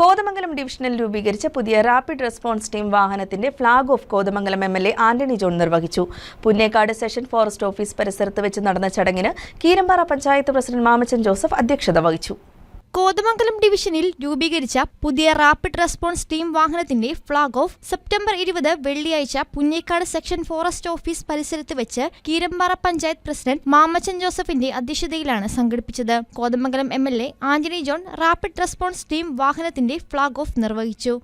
കോതമംഗലം ഡിവിഷനിൽ രൂപീകരിച്ച പുതിയ റാപ്പിഡ് റെസ്പോൺസ് ടീം വാഹനത്തിന്റെ flag off Kothamangalam M L A Antony John നിർവഹിച്ചു. പുന്നേക്കാട് സെഷൻ ഫോറസ്റ്റ് ഓഫീസ് പരിസരത്ത് വെച്ച് നടന്ന ചടങ്ങിന് കീരമ്പാറ പഞ്ചായത്ത് പ്രസിഡന്റ് മാമച്ചൻ ജോസഫ് അധ്യക്ഷത വഹിച്ചു. കോതമംഗലം ഡിവിഷനിൽ രൂപീകരിച്ച പുതിയ റാപ്പിഡ് റെസ്പോൺസ് ടീം വാഹനത്തിന്റെ ഫ്ളാഗ് ഓഫ് സെപ്റ്റംബർ ഇരുപത് വെള്ളിയാഴ്ച പുന്നേക്കാട് സെക്ഷൻ ഫോറസ്റ്റ് ഓഫീസ് പരിസരത്ത് വെച്ച് കീരമ്പാറ പഞ്ചായത്ത് പ്രസിഡന്റ് മാമച്ചൻ ജോസഫിന്റെ അധ്യക്ഷതയിലാണ് സംഘടിപ്പിച്ചത്. Kothamangalam M L Antony John rapid response team വാഹനത്തിന്റെ ഫ്ളാഗ് ഓഫ് നിർവഹിച്ചു.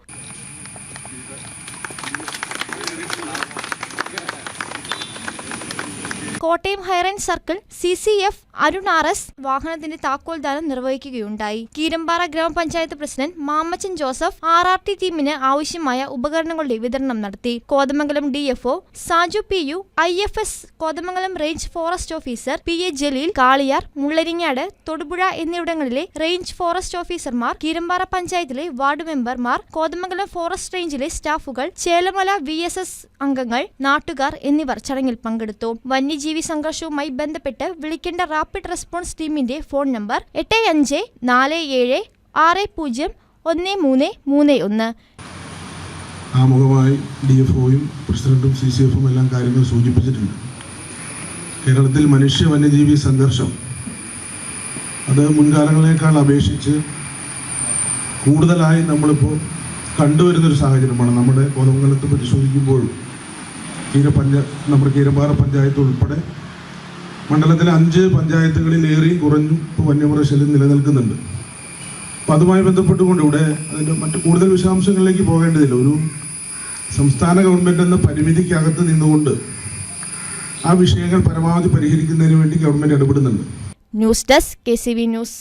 Kottayam high range circle C C F Arun R S വാഹനത്തിന്റെ താക്കോൽദാനം നിർവഹിക്കുകയുണ്ടായി. കീരമ്പാറ ഗ്രാമപഞ്ചായത്ത് president Mamachan Joseph R R T ടീമിന് ആവശ്യമായ ഉപകരണങ്ങളുടെ വിതരണം നടത്തി. Kothamangalam D F O Saju P U I F S Kothamangalam range forest officer P A Jaleel Kaliyar Mulleringad Thodupuzha എന്നിവിടങ്ങളിലെ റേഞ്ച് ഫോറസ്റ്റ് ഓഫീസർമാർ കീരമ്പാറ പഞ്ചായത്തിലെ വാർഡ് മെമ്പർമാർ കോതമംഗലം ഫോറസ്റ്റ് റേഞ്ചിലെ സ്റ്റാഫുകൾ ചേലമല വി അംഗങ്ങൾ നാട്ടുകാർ എന്നിവർ ചടങ്ങിൽ പങ്കെടുത്തു. വന്യജീവി സംഘർഷവുമായി ബന്ധപ്പെട്ട് വിളിക്കേണ്ട റാപ്പിഡ് റെസ്പോൺസ് ടീമിന്റെ ഫോൺ നമ്പർ എട്ട് അഞ്ച് നാല് ഏഴ് ആറ് പൂജ്യം ഒന്ന് മൂന്ന് മൂന്ന് ഒന്ന്. ആമുഖമായി ഡി എഫ് ഒയും പ്രസിഡന്റും സി സി എഫും എല്ലാം കാര്യങ്ങൾ സൂചിപ്പിച്ചിട്ടുണ്ട്. കേരളത്തിൽ മനുഷ്യ വന്യജീവി സംഘർഷം അത് മുൻകാലങ്ങളേക്കാൾ അപേക്ഷിച്ച് കൂടുതലായി നമ്മളിപ്പോൾ കണ്ടുവരുന്നൊരു സാഹചര്യമാണ്. നമ്മുടെ കോതമംഗലത്ത് പരിശോധിക്കുമ്പോഴും കീര പഞ്ച നമ്മുടെ കീരമ്പാറ പഞ്ചായത്ത് ഉൾപ്പെടെ മണ്ഡലത്തിലെ അഞ്ച് പഞ്ചായത്തുകളിൽ ഏറിയും കുറഞ്ഞും ഇപ്പോൾ വന്യമൃഗശല്യം നിലനിൽക്കുന്നുണ്ട്. അപ്പം അതുമായി ബന്ധപ്പെട്ടുകൊണ്ട് ഇവിടെ അതിന്റെ മറ്റ് കൂടുതൽ വിശദാംശങ്ങളിലേക്ക് പോകേണ്ടതില്ല. ഒരു സംസ്ഥാന ഗവൺമെന്റ് എന്ന പരിമിതിക്കകത്ത് നിന്നുകൊണ്ട് ആ വിഷയങ്ങൾ പരമാവധി പരിഹരിക്കുന്നതിന് വേണ്ടി government ഇടപെടുന്നുണ്ട്. News desk K news.